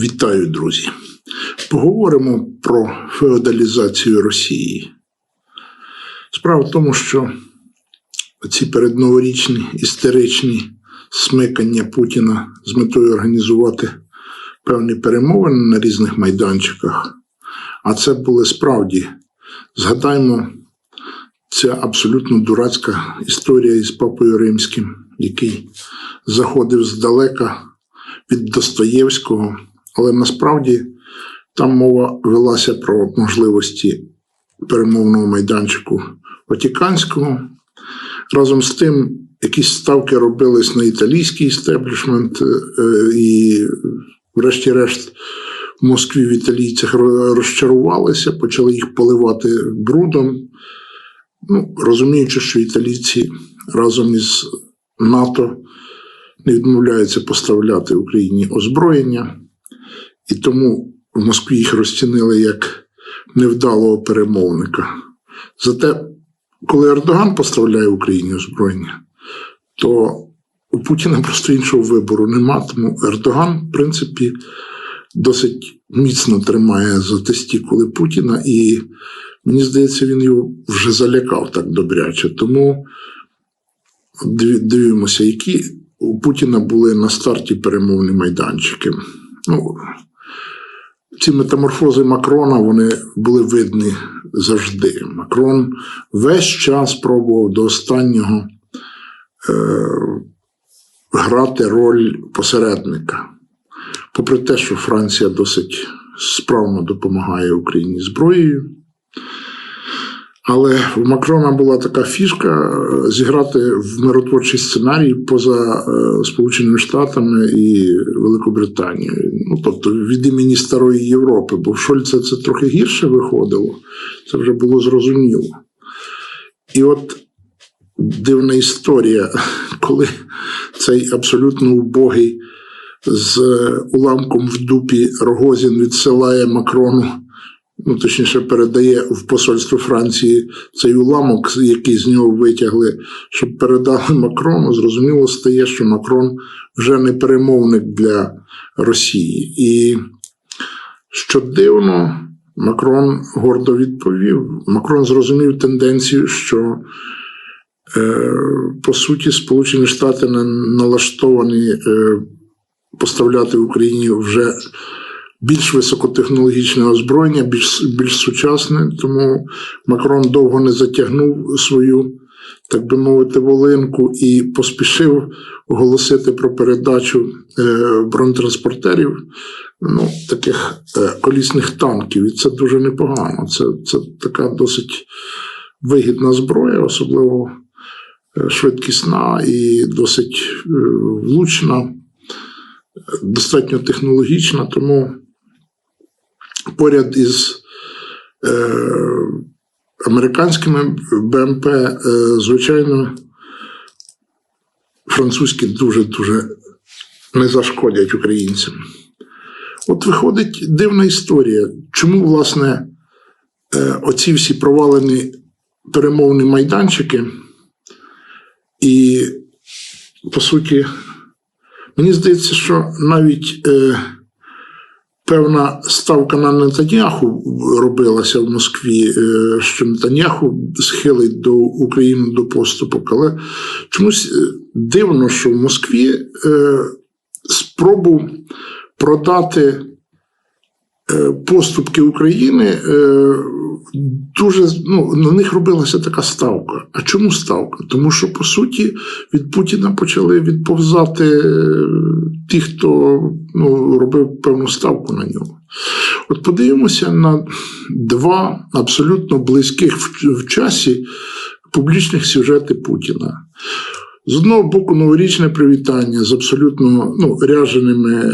Вітаю, друзі. Поговоримо про феодалізацію Росії. Справа в тому, що ці передноворічні істеричні смикання Путіна з метою організувати певні перемовини на різних майданчиках, а це були справді, згадаймо, ця абсолютно дурацька історія із Папою Римським, який заходив здалека від Достоєвського, але насправді там мова велася про можливості перемовного майданчику Ватиканського. Разом з тим, якісь ставки робились на італійський істеблішмент, е, і, врешті-решт, в Москві в італійцях розчарувалися, почали їх поливати брудом. Ну, розуміючи, що італійці разом із НАТО не відмовляються поставляти Україні озброєння, і тому в Москві їх розцінили як невдалого перемовника. Зате, коли Ердоган поставляє Україні озброєння, то у Путіна просто іншого вибору нема. Тому Ердоган, в принципі, досить міцно тримає за тестікули Путіна, і мені здається, він його вже залякав так добряче. Тому дивимося, які у Путіна були на старті перемовні майданчики. Ну, ці метаморфози Макрона вони були видні завжди. Макрон весь час пробував до останнього е, грати роль посередника. Попри те, що Франція досить справно допомагає Україні зброєю. Але в Макрона була така фішка е, зіграти в миротворчий сценарій поза е, Сполученими Штатами і Великобританією. Ну, тобто від імені Старої Європи, бо в Шольца це трохи гірше виходило, це вже було зрозуміло. І от дивна історія, коли цей абсолютно убогий з уламком в дупі Рогозін відсилає Макрону ну точніше, передає в посольство Франції цей уламок, який з нього витягли, щоб передали Макрону. Зрозуміло стає, що Макрон вже не перемовник для Росії. І що дивно, Макрон гордо відповів. Макрон зрозумів тенденцію, що. Е, по суті, Сполучені Штати налаштовані е, поставляти в Україні вже більш високотехнологічне озброєння, більш більш сучасне. Тому Макрон довго не затягнув свою, так би мовити, волинку і поспішив оголосити про передачу е, бронетранспортерів, ну, таких е, колісних танків. І це дуже непогано. Це, Це така досить вигідна зброя, особливо. Е, швидкісна і досить влучна, достатньо технологічна, тому поряд із е, американськими БМП, е, звичайно, французькі дуже-дуже не зашкодять українцям. От виходить дивна історія. Чому, власне, е, оці всі провалені перемовні майданчики, і, по суті, мені здається, що навіть е, певна ставка на Нетаньяху робилася в Москві, е, що Нетаньяху схилить до України до поступок. Але чомусь е, дивно, що в Москві е, спробу продати поступки України дуже ну, на них робилася така ставка. А чому ставка? Тому що, по суті, від Путіна почали відповзати е, ті, хто ну, робив певну ставку на нього. От подивимося на два абсолютно близьких в, в часі публічних сюжети Путіна. З одного боку, новорічне привітання з абсолютно ну, ряженими е,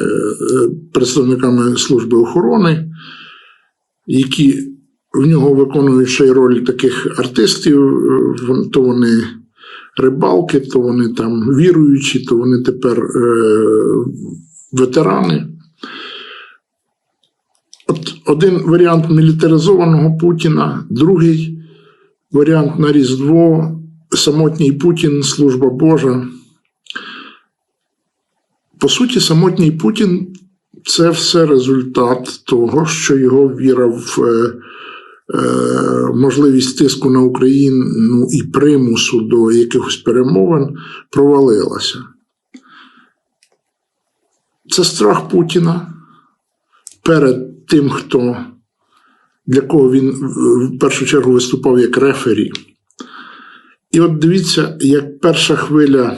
представниками служби охорони, які в нього виконують ще й роль таких артистів, е, то вони рибалки, то вони там віруючі, то вони тепер е, ветерани. От Один варіант мілітаризованого Путіна, другий варіант на Різдво, самотній Путін, служба Божа. По суті, самотній Путін це все результат того, що його віра в е, е, можливість тиску на Україну і примусу до якихось перемовин провалилася. Це страх Путіна перед тим, хто для кого він в першу чергу виступав як рефері. І от дивіться, як перша хвиля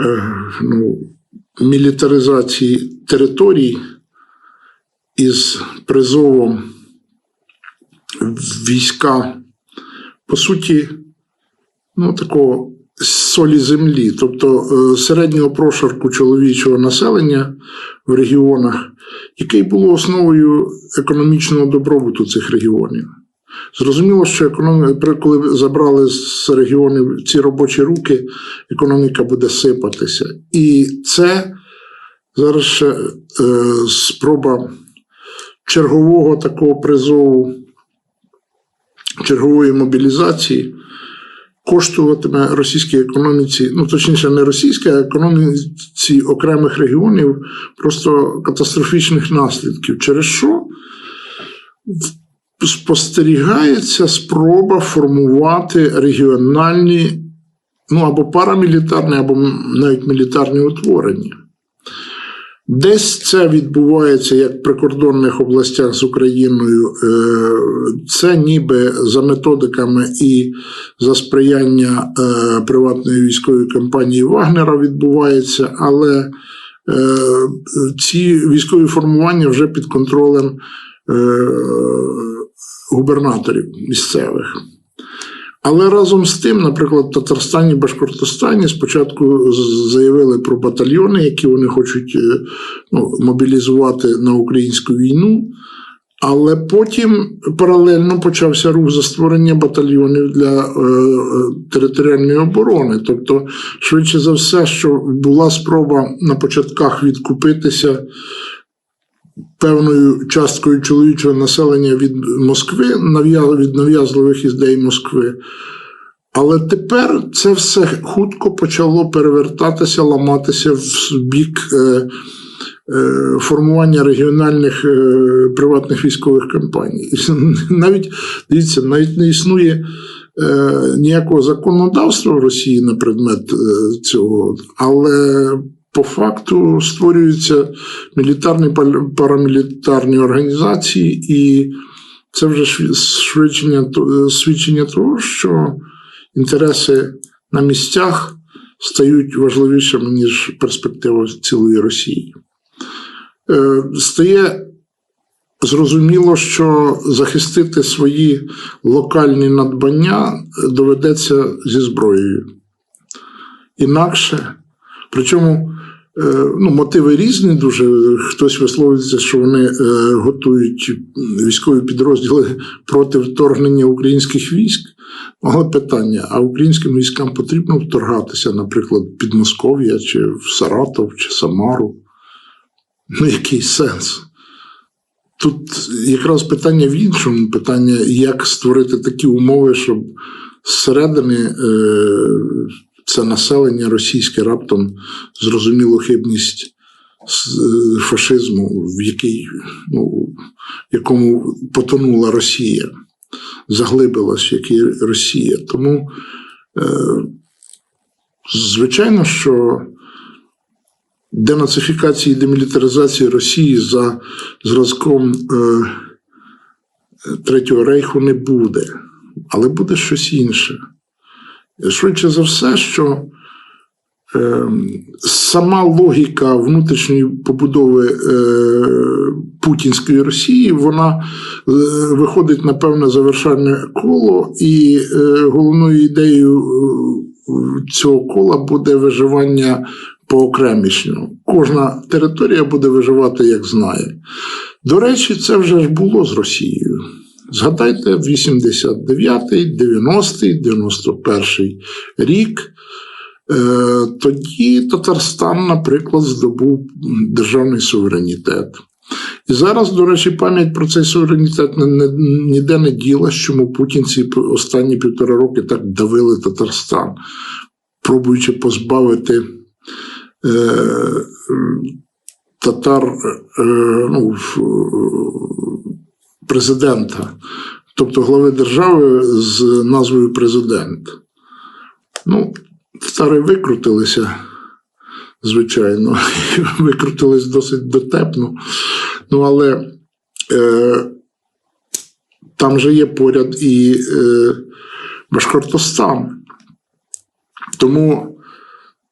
е, ну, мілітаризації територій із призовом війська, по суті, ну, такого солі землі, тобто е, середнього прошарку чоловічого населення в регіонах, який було основою економічного добробуту цих регіонів. Зрозуміло, що економіка, коли забрали з регіонів ці робочі руки, економіка буде сипатися. І це зараз ще е, спроба чергового такого призову, чергової мобілізації коштуватиме російській економіці, ну точніше, не російській, а економіці окремих регіонів просто катастрофічних наслідків. Через що спостерігається спроба формувати регіональні, ну або парамілітарні, або навіть мілітарні утворення. Десь це відбувається як в прикордонних областях з Україною, е, це ніби за методиками і за сприяння е, приватної військової компанії Вагнера відбувається, але е, ці військові формування вже під контролем губернаторів місцевих. Але разом з тим, наприклад, в Татарстані, Башкортостані спочатку заявили про батальйони, які вони хочуть ну, мобілізувати на українську війну. Але потім паралельно почався рух за створення батальйонів для е, територіальної оборони. Тобто, швидше за все, що була спроба на початках відкупитися певною часткою чоловічого населення від Москви, від нав'язливих ідей Москви. Але тепер це все хутко почало перевертатися, ламатися в бік е, е, формування регіональних е, приватних військових компаній. Навіть дивіться, навіть не існує ніякого законодавства в Росії на предмет цього, але по факту створюються мілітарні парамілітарні організації, і це вже свідчення, свідчення того, що інтереси на місцях стають важливішими, ніж перспектива цілої Росії. Е, стає зрозуміло, що захистити свої локальні надбання доведеться зі зброєю. Інакше, причому ну, мотиви різні дуже. Хтось висловлюється, що вони е, готують військові підрозділи проти вторгнення українських військ. Але питання: а українським військам потрібно вторгатися, наприклад, під Москов'я, чи в Саратов, чи Самару? Ну, який сенс? Тут якраз питання в іншому: питання, як створити такі умови, щоб зсередини. Е, це населення російське раптом зрозуміло хибність е, фашизму, в який, ну, якому потонула Росія, заглибилась, як і Росія. Тому, е, звичайно, що денацифікації і демілітаризації Росії за зразком е, Третього рейху не буде, але буде щось інше. Швидше за все, що е, сама логіка внутрішньої побудови е, Путінської Росії, вона е, виходить на певне завершальне коло, і е, головною ідеєю е, цього кола буде виживання поокремішньо. Кожна територія буде виживати, як знає. До речі, це вже ж було з Росією. Згадайте 89-й, 90-й, 91-й рік. Е, тоді Татарстан, наприклад, здобув державний суверенітет. І зараз, до речі, пам'ять про цей суверенітет ніде не діла, чому путінці останні півтора роки так давили Татарстан, пробуючи позбавити е, татар е, ну, в- президента, тобто глави держави з назвою президент. Ну, татари викрутилися, звичайно, викрутились досить дотепно. Ну, але е, там же є поряд і е, Башкортостан. Тому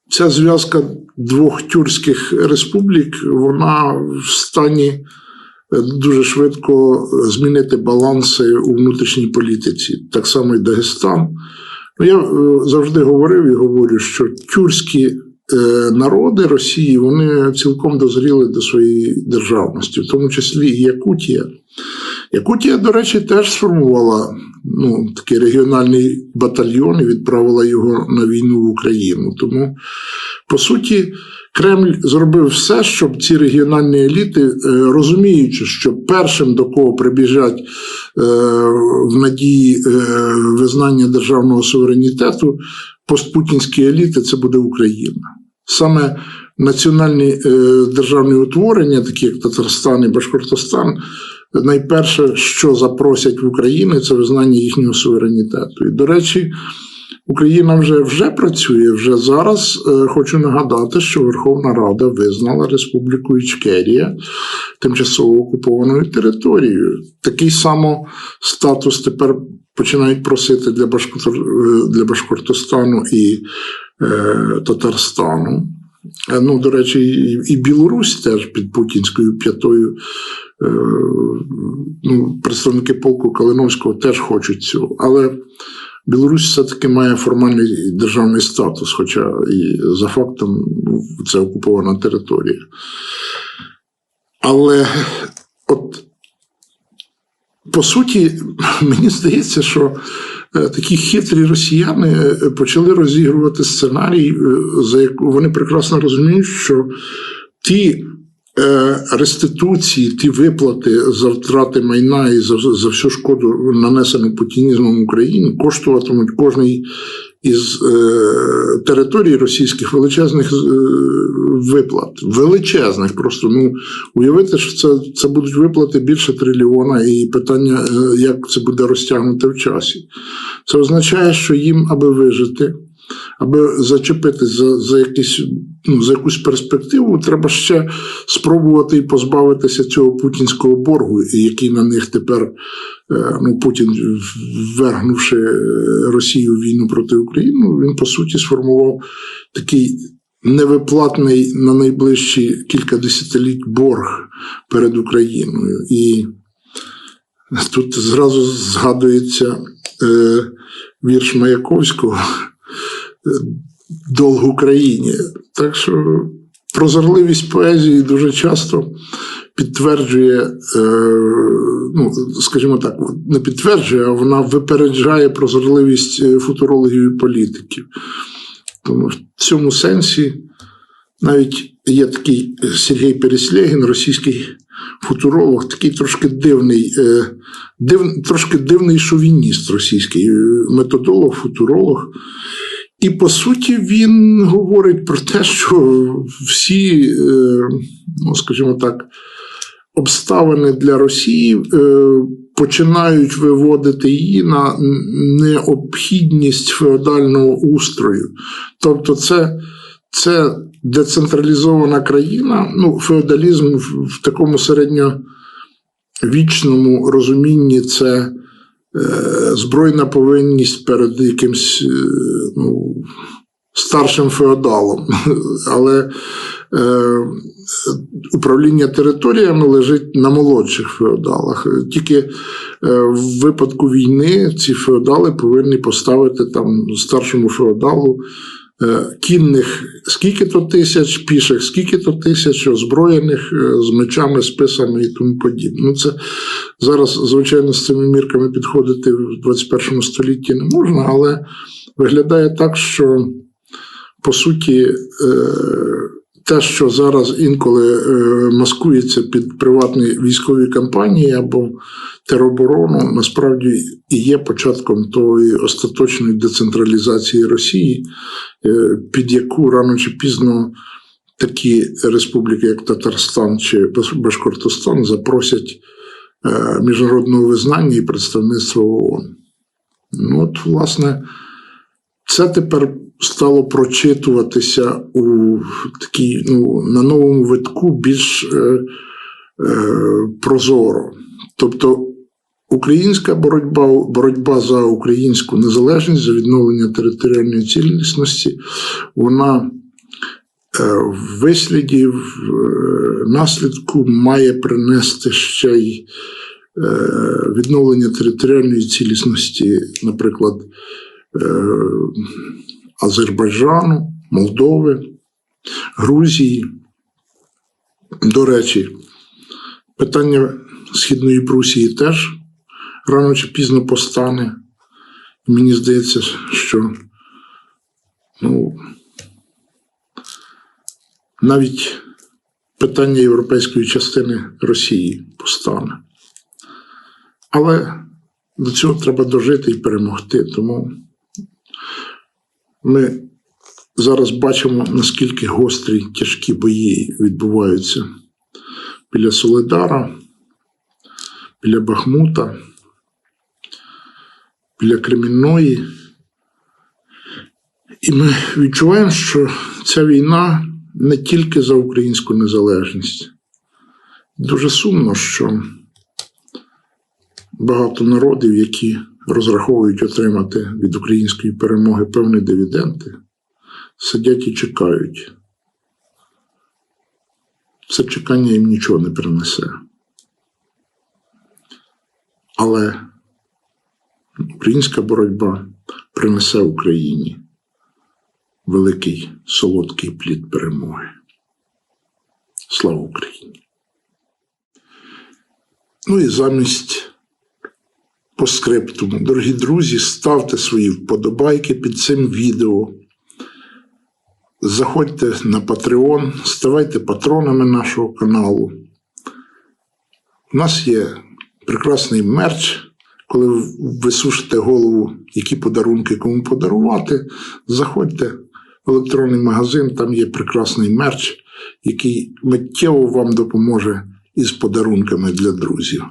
ця зв'язка двох тюркських республік, вона в стані дуже швидко змінити баланси у внутрішній політиці. Так само і Дагестан. Ну, я е, завжди говорив і говорю, що тюркські е, народи Росії вони цілком дозріли до своєї державності, в тому числі і Якутія. Якутія, до речі, теж сформувала ну, такий регіональний батальйон і відправила його на війну в Україну. Тому, по суті, Кремль зробив все, щоб ці регіональні еліти, е, розуміючи, що першим до кого прибіжать е, в надії е, визнання державного суверенітету, постпутінські еліти це буде Україна. Саме національні державні утворення, такі як Татарстан і Башкортостан, найперше, що запросять в Україну, це визнання їхнього суверенітету. І, до речі, Україна вже вже працює. Вже зараз е, хочу нагадати, що Верховна Рада визнала Республіку Ічкерія тимчасово окупованою територією. Такий само статус тепер починають просити для, е, для Башкортостану і е, Татарстану. Е, Ну, до речі, і, Білорусь теж під путінською п'ятою. Ну, представники полку Калиновського теж хочуть цього. Але Білорусь все-таки має формальний державний статус, хоча і за фактом ну, це окупована територія. Але от по суті, мені здається, що е, такі хитрі росіяни е, почали розігрувати сценарій, е, за яку вони прекрасно розуміють, що ті реституції, ті виплати за втрати майна і за, за всю шкоду, нанесену путінізмом Україні, коштуватимуть кожний із е, територій російських величезних е, виплат. Величезних просто. Ну, уявити, що це, це будуть виплати більше трильйона, і питання, е, як це буде розтягнуте в часі. Це означає, що їм, аби вижити, аби зачепитись за, за, якісь, ну, за якусь перспективу, треба ще спробувати і позбавитися цього путінського боргу, який на них тепер е, ну, Путін, ввергнувши е, Росію в війну проти України, ну, він по суті сформував такий невиплатний на найближчі кілька десятиліть борг перед Україною. І тут зразу згадується е, вірш Маяковського Долг Україні. Так що прозорливість поезії дуже часто підтверджує, е, ну, скажімо так, не підтверджує, а вона випереджає прозорливість е, футурологів і політиків. Тому в цьому сенсі навіть є такий Сергій Переслєгін, російський футуролог, такий трошки дивний, е, див, трошки дивний шовініст російський, е, методолог, футуролог. І по суті він говорить про те, що всі, е, ну скажімо так, обставини для Росії е, починають виводити її на необхідність феодального устрою. Тобто, це, це децентралізована країна, ну, феодалізм в, в такому середньовічному розумінні це. Е, збройна повинність перед якимсь е, ну, старшим феодалом. Але е, управління територіями лежить на молодших феодалах. Тільки е, в випадку війни ці феодали повинні поставити там старшому феодалу. Е, Кінних скільки то тисяч, піших, скільки то тисяч, озброєних е, з мечами, списами і тому подібне. Ну, це зараз, звичайно, з цими мірками підходити в 21 столітті не можна, але виглядає так, що по суті е, те, що зараз інколи е, маскується під приватні військові кампанії або тероборону, насправді і є початком тої остаточної децентралізації Росії, е, під яку рано чи пізно такі республіки, як Татарстан чи Баш- Башкортостан, запросять е, міжнародного визнання і представництва ООН. Ну, от, власне, це тепер стало прочитуватися у такій, ну, на новому витку більш е, е, прозоро. Тобто українська боротьба, боротьба за українську незалежність, за відновлення територіальної цілісності, вона е, в висліді, в е, наслідку має принести ще й е, відновлення територіальної цілісності, наприклад, Азербайджану, Молдови, Грузії. До речі, питання Східної Прусії теж рано чи пізно постане. Мені здається, що ну, навіть питання європейської частини Росії постане. Але до цього треба дожити і перемогти. Тому ми зараз бачимо, наскільки гострі тяжкі бої відбуваються біля Соледара, біля Бахмута, біля Кремінної. І ми відчуваємо, що ця війна не тільки за українську незалежність. Дуже сумно, що багато народів, які розраховують отримати від української перемоги певні дивіденди, сидять і чекають. Це чекання їм нічого не принесе. Але українська боротьба принесе Україні великий солодкий плід перемоги. Слава Україні! Ну і замість по скриптуму. Дорогі друзі, ставте свої вподобайки під цим відео. Заходьте на Patreon, ставайте патронами нашого каналу. У нас є прекрасний мерч. Коли ви сушите голову, які подарунки кому подарувати, заходьте в електронний магазин, там є прекрасний мерч, який миттєво вам допоможе із подарунками для друзів.